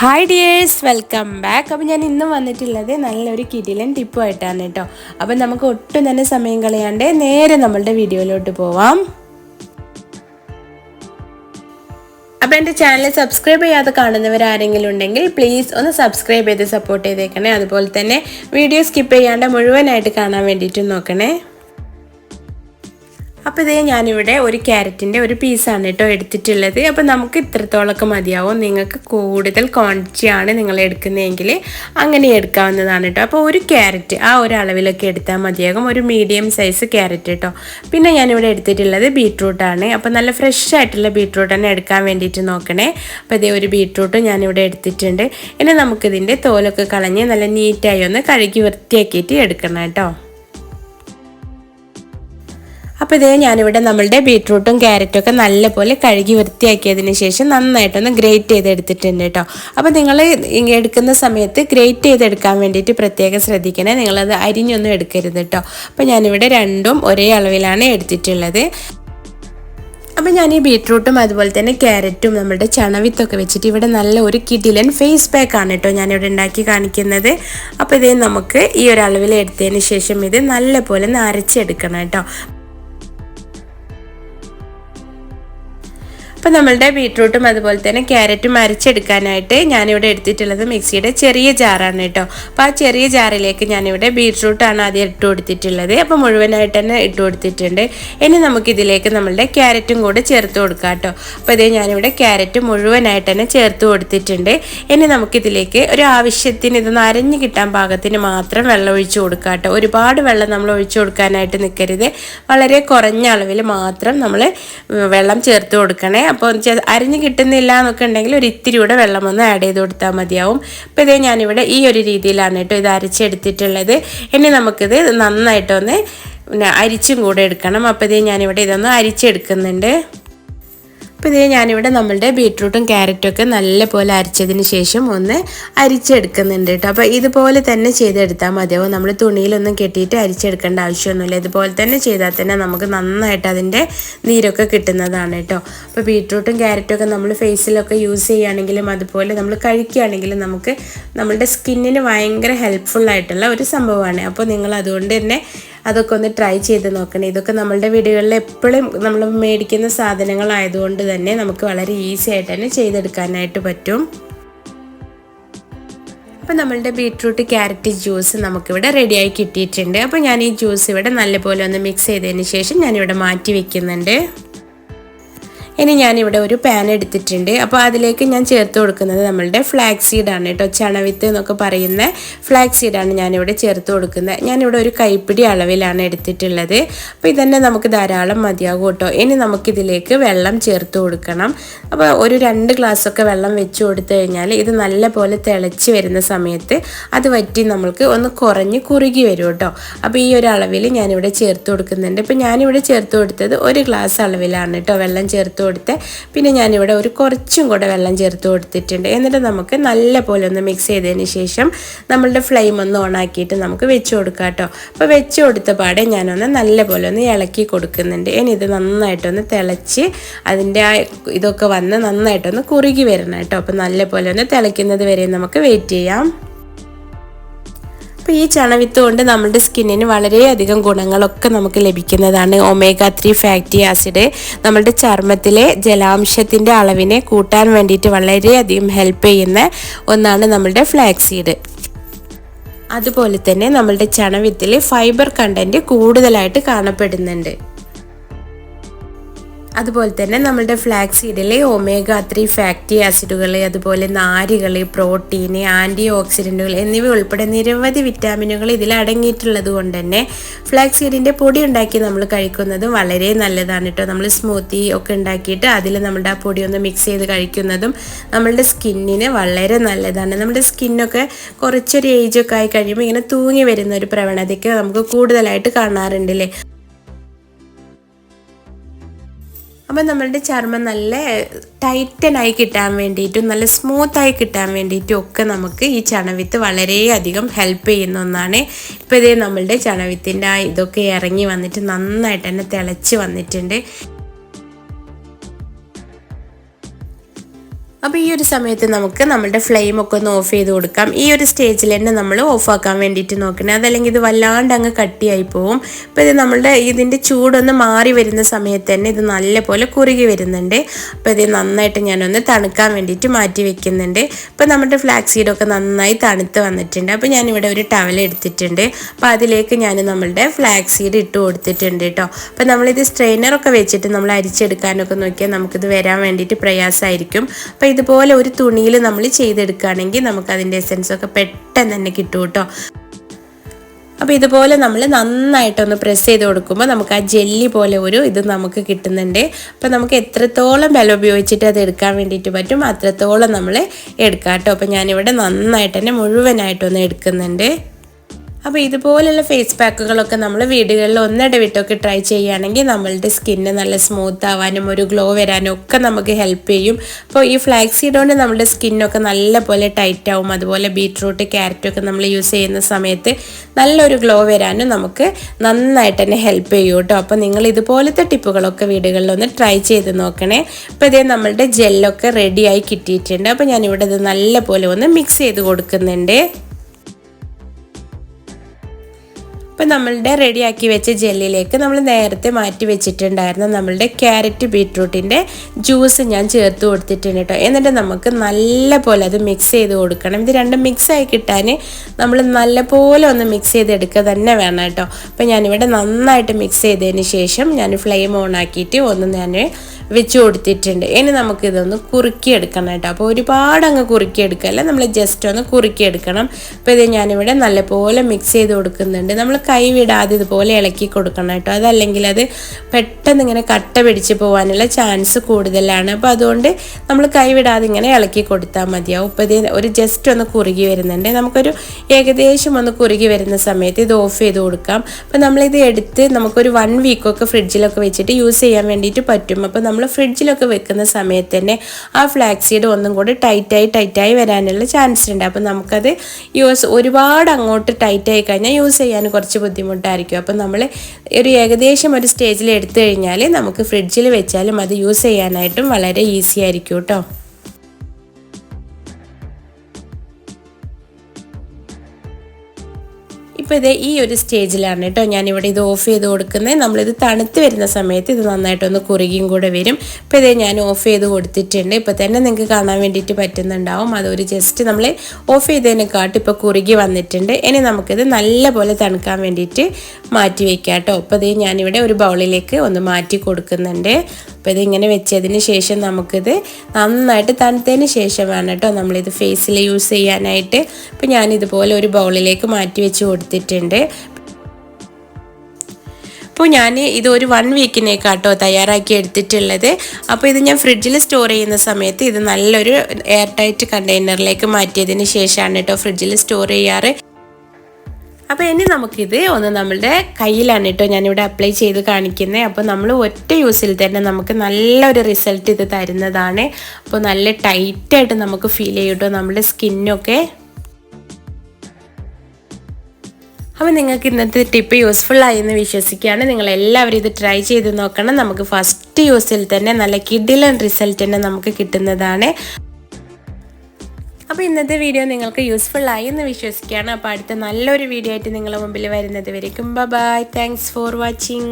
Hi dears welcome back അപ്പോൾ ഞാൻ ഇന്ന് വന്നിട്ടുള്ളത് നല്ലൊരു കിടിലൻ ടിപ്പുമായിട്ടാണ് കേട്ടോ അപ്പം നമുക്ക് ഒട്ടും തന്നെ സമയം കളയാണ്ട് നേരെ നമ്മളുടെ വീഡിയോയിലോട്ട് പോവാം. അപ്പോൾ എന്റെ ചാനൽ സബ്സ്ക്രൈബ് ചെയ്യാതെ കാണുന്നവർ ആരെങ്കിലും ഉണ്ടെങ്കിൽ പ്ലീസ് ഒന്ന് സബ്സ്ക്രൈബ് ചെയ്ത് സപ്പോർട്ട് ചെയ്തേക്കണേ. അതുപോലെ തന്നെ വീഡിയോ സ്കിപ്പ് ചെയ്യാണ്ട് മുഴുവനായിട്ട് കാണാൻ വേണ്ടിയിട്ട് നോക്കണേ. അപ്പോൾ ഇതേ ഞാനിവിടെ ഒരു ക്യാരറ്റിന്റെ ഒരു പീസാണ് കേട്ടോ എടുത്തിട്ടുള്ളത്. അപ്പോൾ നമുക്ക് ഇത്രത്തോളമൊക്കെ മതിയാവും. നിങ്ങൾക്ക് കൂടുതൽ ക്വാണ്ടിറ്റിയാണ് നിങ്ങൾ എടുക്കുന്നതെങ്കിൽ അങ്ങനെ എടുക്കാവുന്നതാണ് കേട്ടോ. അപ്പോൾ ഒരു ക്യാരറ്റ് ആ ഒരു അളവിലൊക്കെ എടുത്താൽ മതിയാകും. ഒരു മീഡിയം സൈസ് ക്യാരറ്റ് കേട്ടോ. പിന്നെ ഞാനിവിടെ എടുത്തിട്ടുള്ളത് ബീട്രൂട്ടാണ് അപ്പോൾ നല്ല ഫ്രഷ് ആയിട്ടുള്ള ബീട്രൂട്ട് തന്നെ എടുക്കാൻ വേണ്ടിയിട്ട് നോക്കണേ. അപ്പോൾ ഇതേ ഒരു ബീട്രൂട്ട് ഞാനിവിടെ എടുത്തിട്ടുണ്ട്. ഇനി നമുക്കിതിന്റെ തോലൊക്കെ കളഞ്ഞ് നല്ല നീറ്റായി ഒന്ന് കഴുകി വൃത്തിയാക്കിയിട്ട് എടുക്കണം കേട്ടോ. അപ്പോൾ ഇതേ ഞാനിവിടെ നമ്മളുടെ ബീട്രൂട്ടും ക്യാരറ്റും ഒക്കെ നല്ലപോലെ കഴുകി വൃത്തിയാക്കിയതിന് ശേഷം നന്നായിട്ടൊന്ന് ഗ്രേറ്റ് ചെയ്തെടുത്തിട്ടുണ്ട് കേട്ടോ. അപ്പോൾ നിങ്ങൾ എടുക്കുന്ന സമയത്ത് ഗ്രേറ്റ് ചെയ്തെടുക്കാൻ വേണ്ടിയിട്ട് പ്രത്യേകം ശ്രദ്ധിക്കണേ. നിങ്ങളത് അരിഞ്ഞൊന്നും എടുക്കരുത് കേട്ടോ. അപ്പോൾ ഞാനിവിടെ രണ്ടും ഒരേ അളവിലാണ് എടുത്തിട്ടുള്ളത്. അപ്പം ഞാൻ ഈ ബീട്രൂട്ടും അതുപോലെ തന്നെ ക്യാരറ്റും നമ്മുടെ ചണവിത്തൊക്കെ വെച്ചിട്ട് ഇവിടെ നല്ല ഒരു കിടിലൻ ഫേസ് പാക്ക് ആണ് കേട്ടോ ഞാനിവിടെ ഉണ്ടാക്കി കാണിക്കുന്നത്. അപ്പോൾ ഇതേ നമുക്ക് ഈ ഒരു അളവിൽ എടുത്തതിന് ശേഷം ഇത് നല്ലപോലെ ഒന്ന് അരച്ചെടുക്കണം കേട്ടോ. അപ്പോൾ നമ്മളുടെ ബീട്രൂട്ടും അതുപോലെ തന്നെ ക്യാരറ്റും അരച്ചെടുക്കാനായിട്ട് ഞാനിവിടെ എടുത്തിട്ടുള്ളത് മിക്സിയുടെ ചെറിയ ജാറാണ് കേട്ടോ. അപ്പോൾ ആ ചെറിയ ജാറിലേക്ക് ഞാനിവിടെ ബീട്രൂട്ടാണ് ആദ്യം ഇട്ട് കൊടുത്തിട്ടുള്ളത്. അപ്പോൾ മുഴുവനായിട്ട് തന്നെ ഇട്ട് കൊടുത്തിട്ടുണ്ട്. ഇനി നമുക്കിതിലേക്ക് നമ്മളുടെ ക്യാരറ്റും കൂടെ ചേർത്ത് കൊടുക്കാം കേട്ടോ. അപ്പോൾ ഇതേ ഞാനിവിടെ ക്യാരറ്റ് മുഴുവനായിട്ട് തന്നെ ചേർത്ത് കൊടുത്തിട്ടുണ്ട്. ഇനി നമുക്കിതിലേക്ക് ഒരു ആവശ്യത്തിന് ഇത് അരഞ്ഞു കിട്ടാൻ പാകത്തിന് മാത്രം വെള്ളം ഒഴിച്ചു കൊടുക്കാം കേട്ടോ. ഒരുപാട് വെള്ളം നമ്മൾ ഒഴിച്ചു കൊടുക്കാനായിട്ട് നിൽക്കരുത് വളരെ കുറഞ്ഞ അളവിൽ മാത്രം നമ്മൾ വെള്ളം ചേർത്ത് കൊടുക്കണേ. അപ്പോൾ അരിഞ്ഞ് കിട്ടുന്നില്ല എന്നൊക്കെ ഉണ്ടെങ്കിൽ ഒരു ഇത്തിരി കൂടെ വെള്ളം ഒന്ന് ആഡ് ചെയ്ത് കൊടുത്താൽ മതിയാവും. അപ്പോൾ ഇതേ ഞാനിവിടെ ഈ ഒരു രീതിയിലാണ് കേട്ടോ ഇത് അരച്ചെടുത്തിട്ടുള്ളത്. ഇനി നമുക്കിത് നന്നായിട്ടൊന്ന് അരിച്ചും കൂടെ എടുക്കണം. അപ്പോൾ ഇതേ ഞാനിവിടെ ഇതൊന്ന് അരിച്ചെടുക്കുന്നുണ്ട്. അപ്പോൾ ഇതേ ഞാനിവിടെ നമ്മളുടെ ബീട്രൂട്ടും ക്യാരറ്റും ഒക്കെ നല്ലപോലെ അരച്ചതിന് ശേഷം ഒന്ന് അരിച്ചെടുക്കുന്നുണ്ട് കേട്ടോ. അപ്പോൾ ഇതുപോലെ തന്നെ ചെയ്തെടുത്താൽ മതിയാവും നമ്മൾ തുണിയിലൊന്നും കെട്ടിയിട്ട് അരിച്ചെടുക്കേണ്ട ആവശ്യമൊന്നുമില്ല. ഇതുപോലെ തന്നെ ചെയ്താൽ തന്നെ നമുക്ക് നന്നായിട്ട് അതിന്റെ നീരൊക്കെ കിട്ടുന്നതാണ് കേട്ടോ. അപ്പോൾ ബീട്രൂട്ടും ക്യാരറ്റും ഒക്കെ നമ്മൾ ഫേസിലൊക്കെ യൂസ് ചെയ്യുകയാണെങ്കിലും അതുപോലെ നമ്മൾ കഴിക്കുകയാണെങ്കിലും നമുക്ക് നമ്മളുടെ സ്കിന്നിന് ഭയങ്കര ഹെൽപ്ഫുൾ ആയിട്ടുള്ള ഒരു സംഭവമാണ്. അപ്പോൾ നിങ്ങൾ അതുകൊണ്ട് തന്നെ അതൊക്കെ ഒന്ന് ട്രൈ ചെയ്ത് നോക്കണം. ഇതൊക്കെ നമ്മളുടെ വീടുകളിൽ എപ്പോഴും നമ്മൾ മേടിക്കുന്ന സാധനങ്ങളായതുകൊണ്ട് തന്നെ നമുക്ക് വളരെ ഈസി ആയിട്ട് തന്നെ ചെയ്തെടുക്കാനായിട്ട് പറ്റും. അപ്പോൾ നമ്മളുടെ ബീട്രൂട്ട് ക്യാരറ്റ് ജ്യൂസ് നമുക്കിവിടെ റെഡിയായി കിട്ടിയിട്ടുണ്ട്. അപ്പോൾ ഞാൻ ഈ ജ്യൂസ് ഇവിടെ നല്ലപോലെ ഒന്ന് മിക്സ് ചെയ്തതിന് ശേഷം ഞാനിവിടെ മാറ്റി വെക്കുന്നുണ്ട്. ഇനി ഞാനിവിടെ ഒരു പാൻ എടുത്തിട്ടുണ്ട്. അപ്പോൾ അതിലേക്ക് ഞാൻ ചേർത്ത് കൊടുക്കുന്നത് നമ്മളുടെ ഫ്ലാക്സ് സീഡാണ് കേട്ടോ. ചണവിത്ത് എന്നൊക്കെ പറയുന്ന ഫ്ലാക്സ് സീഡാണ് ഞാനിവിടെ ചേർത്ത് കൊടുക്കുന്നത്. ഞാനിവിടെ ഒരു കൈപ്പിടി അളവിലാണ് എടുത്തിട്ടുള്ളത്. അപ്പോൾ ഇതന്നെ നമുക്ക് ധാരാളം മതിയാകും കേട്ടോ. ഇനി നമുക്കിതിലേക്ക് വെള്ളം ചേർത്ത് കൊടുക്കണം. അപ്പോൾ ഒരു രണ്ട് ഗ്ലാസ്സൊക്കെ വെള്ളം വെച്ച് കൊടുത്തു കഴിഞ്ഞാൽ ഇത് നല്ല പോലെ തിളച്ച് വരുന്ന സമയത്ത് അത് വറ്റി നമ്മൾക്ക് ഒന്ന് കുറഞ്ഞ് കുറുകി വരും കേട്ടോ. അപ്പോൾ ഈ ഒരു അളവിൽ ഞാനിവിടെ ചേർത്ത് കൊടുക്കുന്നുണ്ട്. ഇപ്പോൾ ഞാനിവിടെ ചേർത്ത് കൊടുത്തത് ഒരു ഗ്ലാസ് അളവിലാണ് കേട്ടോ വെള്ളം ചേർത്ത് കൊടുത്ത്. പിന്നെ ഞാനിവിടെ ഒരു കുറച്ചും കൂടെ വെള്ളം ചേർത്ത് കൊടുത്തിട്ടുണ്ട്. എന്നിട്ട് നമുക്ക് നല്ല പോലെ ഒന്ന് മിക്സ് ചെയ്തതിന് ശേഷം നമ്മളുടെ ഫ്ലെയിം ഒന്ന് ഓണാക്കിയിട്ട് നമുക്ക് വെച്ച് കൊടുക്കാം കേട്ടോ. അപ്പോൾ വെച്ച് കൊടുത്ത പാടെ ഞാനൊന്ന് നല്ല പോലെ ഒന്ന് ഇളക്കി കൊടുക്കുന്നുണ്ട്. ഇനി ഇത് നന്നായിട്ടൊന്ന് തിളച്ച് അതിന്റെ ആ ഇതൊക്കെ വന്ന് നന്നായിട്ടൊന്ന് കുറുകി വരണം കേട്ടോ. അപ്പോൾ നല്ല പോലെ ഒന്ന് തിളയ്ക്കുന്നത് വരെ നമുക്ക് വെയിറ്റ് ചെയ്യാം. അപ്പോൾ ഈ ചണവിത്ത് കൊണ്ട് നമ്മുടെ സ്കിന്നിന് വളരെയധികം ഗുണങ്ങളൊക്കെ നമുക്ക് ലഭിക്കുന്നതാണ്. ഒമേഗ ത്രീ ഫാറ്റി ആസിഡ് നമ്മുടെ ചർമ്മത്തിലെ ജലാംശത്തിന്റെ അളവിനെ കൂട്ടാൻ വേണ്ടിയിട്ട് വളരെയധികം ഹെൽപ്പ് ചെയ്യുന്ന ഒന്നാണ് നമ്മളുടെ ഫ്ലാക്സീഡ്. അതുപോലെ തന്നെ നമ്മളുടെ ചണവിത്തിൽ ഫൈബർ കണ്ടന്റ് കൂടുതലായിട്ട് കാണപ്പെടുന്നുണ്ട്. അതുപോലെ തന്നെ നമ്മളുടെ ഫ്ലാക്സ് സീഡിലെ ഒമേഗ ത്രീ ഫാറ്റി ആസിഡുകൾ അതുപോലെ നാരുകൾ പ്രോട്ടീൻ ആന്റി ഓക്സിഡന്റുകൾ എന്നിവ ഉൾപ്പെടെ നിരവധി വിറ്റാമിനുകൾ ഇതിൽ അടങ്ങിയിട്ടുള്ളത് കൊണ്ട് തന്നെ ഫ്ലാക്സ് സീഡിന്റെ പൊടി ഉണ്ടാക്കി നമ്മൾ കഴിക്കുന്നത് വളരെ നല്ലതാണ് കേട്ടോ. നമ്മൾ സ്മൂത്തി ഒക്കെ ഉണ്ടാക്കിയിട്ട് അതിൽ നമ്മുടെ ആ പൊടി ഒന്ന് മിക്സ് ചെയ്ത് കഴിക്കുന്നതും നമ്മളുടെ സ്കിന്നിന് വളരെ നല്ലതാണ്. നമ്മുടെ സ്കിന്നൊക്കെ കുറച്ചൊരു ഏജൊക്കെ ആയി കഴിയുമ്പോൾ ഇങ്ങനെ തൂങ്ങി വരുന്ന ഒരു പ്രവണതയ്ക്ക് നമുക്ക് കൂടുതലായിട്ട് കാണാറുണ്ടല്ലേ അപ്പം നമ്മളുടെ ചർമ്മം നല്ല ടൈറ്റനായി കിട്ടാൻ വേണ്ടിയിട്ടും നല്ല സ്മൂത്തായി കിട്ടാൻ വേണ്ടിയിട്ടും ഒക്കെ നമുക്ക് ഈ ചണവിത്ത് വളരെയധികം ഹെൽപ്പ് ചെയ്യുന്ന ഒന്നാണ്. ഇപ്പോൾ ഇതേ നമ്മളുടെ ചണവിത്തിന്റെ ആ ഇതൊക്കെ ഇറങ്ങി വന്നിട്ട് നന്നായിട്ട് തന്നെ തിളച്ച് വന്നിട്ടുണ്ട്. അപ്പോൾ ഈ ഒരു സമയത്ത് നമുക്ക് നമ്മുടെ ഫ്ലെയിം ഒക്കെ ഒന്ന് ഓഫ് ചെയ്ത് കൊടുക്കാം. ഈ ഒരു സ്റ്റേജിൽ തന്നെ നമ്മൾ ഓഫാക്കാൻ വേണ്ടിയിട്ട് നോക്കണേ. അതല്ലെങ്കിൽ ഇത് വല്ലാണ്ട് അങ്ങ് കട്ടിയായി പോവും. അപ്പോൾ ഇത് നമ്മളുടെ ഇതിന്റെ ചൂടൊന്ന് മാറി വരുന്ന സമയത്ത് തന്നെ ഇത് നല്ലപോലെ കുറുകി വരുന്നുണ്ട്. അപ്പോൾ ഇത് നന്നായിട്ട് ഞാനൊന്ന് തണുക്കാൻ വേണ്ടിയിട്ട് മാറ്റി വെക്കുന്നുണ്ട്. ഇപ്പോൾ നമ്മുടെ ഫ്ലാക്സ് സീഡൊക്കെ നന്നായി തണുത്ത് വന്നിട്ടുണ്ട്. അപ്പോൾ ഞാനിവിടെ ഒരു ടവൽ എടുത്തിട്ടുണ്ട്. അപ്പോൾ അതിലേക്ക് ഞാൻ നമ്മളുടെ ഫ്ലാക്സ് സീഡ് ഇട്ട് കൊടുത്തിട്ടുണ്ട് കേട്ടോ അപ്പോൾ നമ്മളിത് സ്ട്രെയിനറൊക്കെ വെച്ചിട്ട് നമ്മൾ അരിച്ചെടുക്കാനൊക്കെ നോക്കിയാൽ നമുക്കിത് വരാൻ വേണ്ടിയിട്ട് പ്രയാസമായിരിക്കും. അപ്പോൾ ഇതുപോലെ ഒരു തുണിയിൽ നമ്മൾ ചെയ്തെടുക്കുകയാണെങ്കിൽ നമുക്ക് അതിന്റെ എസെൻസ് ഒക്കെ പെട്ടെന്ന് തന്നെ കിട്ടും കേട്ടോ. അപ്പോൾ ഇതുപോലെ നമ്മൾ നന്നായിട്ടൊന്ന് പ്രസ് ചെയ്ത് കൊടുക്കുമ്പോൾ നമുക്ക് ആ ജെല്ലി പോലെ ഒരു ഇത് നമുക്ക് കിട്ടുന്നുണ്ട്. അപ്പോൾ നമുക്ക് എത്രത്തോളം ബലം ഉപയോഗിച്ചിട്ട് അത് എടുക്കാൻ വേണ്ടിയിട്ട് പറ്റും അത്രത്തോളം നമ്മൾ എടുക്കാം കേട്ടോ. അപ്പോൾ ഞാനിവിടെ നന്നായിട്ട് തന്നെ മുഴുവനായിട്ടൊന്ന് എടുക്കുന്നുണ്ട്. അപ്പോൾ ഇതുപോലുള്ള ഫേസ് പാക്കുകളൊക്കെ നമ്മൾ വീടുകളിൽ ഒന്നിടവിട്ടൊക്കെ ട്രൈ ചെയ്യുകയാണെങ്കിൽ നമ്മളുടെ സ്കിന്ന് നല്ല സ്മൂത്ത് ആവാനും ഒരു ഗ്ലോ വരാനും ഒക്കെ നമുക്ക് ഹെൽപ്പ് ചെയ്യും. അപ്പോൾ ഈ ഫ്ലാക്സീഡ് കൊണ്ട് നമ്മുടെ സ്കിന്നൊക്കെ നല്ലപോലെ ടൈറ്റ് ആവും. അതുപോലെ ബീട്രൂട്ട് ക്യാരറ്റൊക്കെ നമ്മൾ യൂസ് ചെയ്യുന്ന സമയത്ത് നല്ലൊരു ഗ്ലോ വരാനും നമുക്ക് നന്നായിട്ട് തന്നെ ഹെൽപ്പ് ചെയ്യും കേട്ടോ. അപ്പോൾ നിങ്ങൾ ഇതുപോലത്തെ ടിപ്പുകളൊക്കെ വീടുകളിൽ ഒന്ന് ട്രൈ ചെയ്ത് നോക്കണേ. അപ്പോൾ ഇതേ നമ്മളുടെ ജെല്ലൊക്കെ റെഡിയായി കിട്ടിയിട്ടുണ്ട്. അപ്പോൾ ഞാനിവിടെ ഇത് നല്ലപോലെ ഒന്ന് മിക്സ് ചെയ്ത് കൊടുക്കുന്നുണ്ട്. അപ്പോൾ നമ്മളുടെ റെഡിയാക്കി വെച്ച ജെല്ലിലേക്ക് നമ്മൾ നേരത്തെ മാറ്റി വെച്ചിട്ടുണ്ടായിരുന്ന നമ്മളുടെ ക്യാരറ്റ് ബീട്രൂട്ടിന്റെ ജ്യൂസ് ഞാൻ ചേർത്ത് കൊടുത്തിട്ടുണ്ട് കേട്ടോ. എന്നിട്ട് നമുക്ക് നല്ല പോലെ അത് മിക്സ് ചെയ്ത് കൊടുക്കണം. ഇത് രണ്ടും മിക്സായി കിട്ടാൻ നമ്മൾ നല്ല പോലെ ഒന്ന് മിക്സ് ചെയ്തെടുക്കുക തന്നെ വേണം കേട്ടോ. അപ്പോൾ ഞാനിവിടെ നന്നായിട്ട് മിക്സ് ചെയ്തതിന് ശേഷം ഞാൻ ഫ്ലെയിം ഓൺ ആക്കിയിട്ട് ഒന്ന് ഞാൻ വെച്ച് കൊടുത്തിട്ടുണ്ട്. ഇനി നമുക്കിതൊന്ന് കുറുക്കിയെടുക്കണം കേട്ടോ അപ്പോൾ ഒരുപാട് അങ്ങ് കുറുക്കിയെടുക്കല്ല? നമ്മൾ ജസ്റ്റ് ഒന്ന് കുറുക്കിയെടുക്കണം. അപ്പോൾ ഇത് ഞാനിവിടെ നല്ലപോലെ മിക്സ് ചെയ്ത് കൊടുക്കുന്നുണ്ട്. നമ്മൾ കൈ വിടാതെ ഇതുപോലെ ഇളക്കി കൊടുക്കണം കേട്ടോ അതല്ലെങ്കിൽ അത് പെട്ടെന്ന് ഇങ്ങനെ കട്ട പിടിച്ച് പോകാനുള്ള ചാൻസ് കൂടുതലാണ്. അപ്പോൾ അതുകൊണ്ട് നമ്മൾ കൈ വിടാതെ ഇങ്ങനെ ഇളക്കി കൊടുത്താൽ മതിയാവും ഇപ്പോൾ ഇത് ഒരു ജസ്റ്റ് ഒന്ന് കുറുകി വരുന്നുണ്ട്. നമുക്കൊരു ഏകദേശം ഒന്ന് കുറുകി വരുന്ന സമയത്ത് ഇത് ഓഫ് ചെയ്ത് കൊടുക്കാം. അപ്പോൾ നമ്മളിത് എടുത്ത് നമുക്കൊരു വൺ വീക്കൊക്കെ ഫ്രിഡ്ജിലൊക്കെ വെച്ചിട്ട് യൂസ് ചെയ്യാൻ വേണ്ടിയിട്ട് പറ്റും. അപ്പോൾ നമ്മൾ ഫ്രിഡ്ജിലൊക്കെ വെക്കുന്ന സമയത്ത് തന്നെ ആ ഫ്ലാക്സ് സീഡ് ഒന്നും കൂടി ടൈറ്റായി ടൈറ്റായി വരാനുള്ള ചാൻസ് ഉണ്ട് അപ്പം നമുക്കത് യൂസ് ഒരുപാട് അങ്ങോട്ട് ടൈറ്റായി കഴിഞ്ഞാൽ യൂസ് ചെയ്യാൻ കുറച്ച് ബുദ്ധിമുട്ടായിരിക്കും. അപ്പം നമ്മൾ ഒരു ഏകദേശം ഒരു സ്റ്റേജിൽ എടുത്തു കഴിഞ്ഞാൽ നമുക്ക് ഫ്രിഡ്ജിൽ വെച്ചാലും അത് യൂസ് ചെയ്യാനായിട്ടും വളരെ ഈസി ആയിരിക്കും കേട്ടോ ഇപ്പോൾ ഇത് ഈ ഒരു സ്റ്റേജിലാണ് കേട്ടോ ഞാനിവിടെ ഇത് ഓഫ് ചെയ്ത് കൊടുക്കുന്നത്. നമ്മളിത് തണുത്ത് വരുന്ന സമയത്ത് ഇത് നന്നായിട്ടൊന്ന് കുറുകിയും കൂടെ വരും. ഇപ്പോൾ ഇതേ ഞാൻ ഓഫ് ചെയ്ത് കൊടുത്തിട്ടുണ്ട്. ഇപ്പോൾ തന്നെ നിങ്ങൾക്ക് കാണാൻ വേണ്ടിയിട്ട് പറ്റുന്നുണ്ടാവും. അതൊരു ജസ്റ്റ് നമ്മൾ ഓഫ് ചെയ്തതിനെക്കാട്ട് ഇപ്പോൾ കുറുകി വന്നിട്ടുണ്ട്. ഇനി നമുക്കിത് നല്ലപോലെ തണുക്കാൻ വേണ്ടിയിട്ട് മാറ്റി വയ്ക്കാം കേട്ടോ. അപ്പോൾ ഇത് ഞാനിവിടെ ഒരു ബൗളിലേക്ക് ഒന്ന് മാറ്റി കൊടുക്കുന്നുണ്ട്. അപ്പോൾ ഇതിങ്ങനെ വെച്ചതിന് ശേഷം നമുക്കിത് നന്നായിട്ട് തണുത്തതിന് ശേഷമാണ് കേട്ടോ നമ്മളിത് ഫേസിൽ യൂസ് ചെയ്യാനായിട്ട്. അപ്പോൾ ഞാനിതുപോലെ ഒരു ബൗളിലേക്ക് മാറ്റി വെച്ച് കൊടുത്തിട്ടുണ്ട്. അപ്പോൾ ഞാൻ ഇത് ഒരു വൺ വീക്കിനേക്കാട്ടോ തയ്യാറാക്കി എടുത്തിട്ടുള്ളത്. അപ്പോൾ ഇത് ഞാൻ ഫ്രിഡ്ജിൽ സ്റ്റോർ ചെയ്യുന്ന സമയത്ത് ഇത് നല്ലൊരു എയർ ടൈറ്റ് കണ്ടെയ്നറിലേക്ക് മാറ്റിയതിന് ശേഷമാണ് കേട്ടോ ഫ്രിഡ്ജിൽ സ്റ്റോർ ചെയ്യാറ്. അപ്പോൾ ഇനി നമുക്കിത് ഒന്ന് നമ്മളുടെ കയ്യിലാണ് കേട്ടോ ഞാനിവിടെ അപ്ലൈ ചെയ്ത് കാണിക്കുന്നത് അപ്പോൾ നമ്മൾ ഒറ്റ യൂസിൽ തന്നെ നമുക്ക് നല്ലൊരു റിസൾട്ട് ഇത് തരുന്നതാണ്. അപ്പോൾ നല്ല ടൈറ്റായിട്ട് നമുക്ക് ഫീൽ ചെയ്യും കേട്ടോ നമ്മുടെ സ്കിന്നൊക്കെ അപ്പോൾ നിങ്ങൾക്ക് ഇന്നത്തെ ടിപ്പ് യൂസ്ഫുൾ ആയി എന്ന് വിശ്വസിക്കുകയാണ്. നിങ്ങൾ എല്ലാവരും ഇത് ട്രൈ ചെയ്ത് നോക്കണം. നമുക്ക് ഫസ്റ്റ് യൂസിൽ തന്നെ നല്ല കിഡിലൻ റിസൾട്ട് തന്നെ നമുക്ക് കിട്ടുന്നതാണ്. അപ്പോൾ ഇന്നത്തെ വീഡിയോ നിങ്ങൾക്ക് യൂസ്ഫുൾ ആയി എന്ന് വിശ്വസിക്കുകയാണ്. അപ്പോൾ അടുത്ത നല്ലൊരു വീഡിയോ ആയിട്ട് നിങ്ങളുടെ മുമ്പിൽ വരുന്നത് വരയ്ക്കും ബൈ താങ്ക്സ് ഫോർ വാച്ചിങ്